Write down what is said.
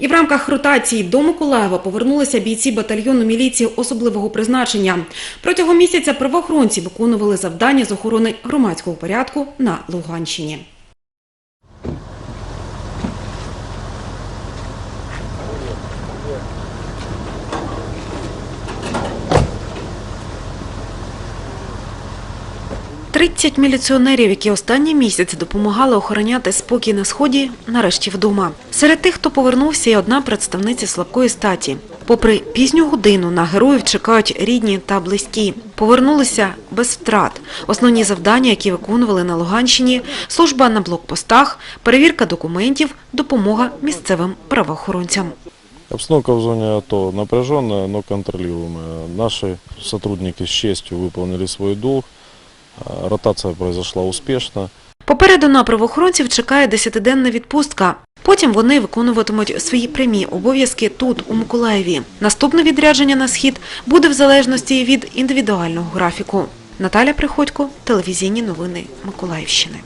І в рамках ротації до Миколаєва повернулися бійці батальйону міліції особливого призначення. Протягом місяця правоохоронці виконували завдання з охорони громадського порядку на Луганщині. Тридцять міліціонерів, які останній місяць допомагали охороняти спокій на сході, нарешті вдома. Серед тих, хто повернувся, є одна представниця слабкої статі. Попри пізню годину на героїв чекають рідні та близькі. Повернулися без втрат. Основні завдання, які виконували на Луганщині – служба на блокпостах, перевірка документів, допомога місцевим правоохоронцям. Обстановка в зоне АТО напряженная, но контролируемая. Наши сотрудники с честью выполнили свой долг. А, пройшла успішно. Попереду на правоохоронців чекає десятиденна відпустка. Потім вони виконуватимуть свої прямі обов'язки тут, у Миколаєві. Наступне відрядження на схід буде в залежності від індивідуального графіку. Наталя Приходько, телевізійні новини Миколаївщини.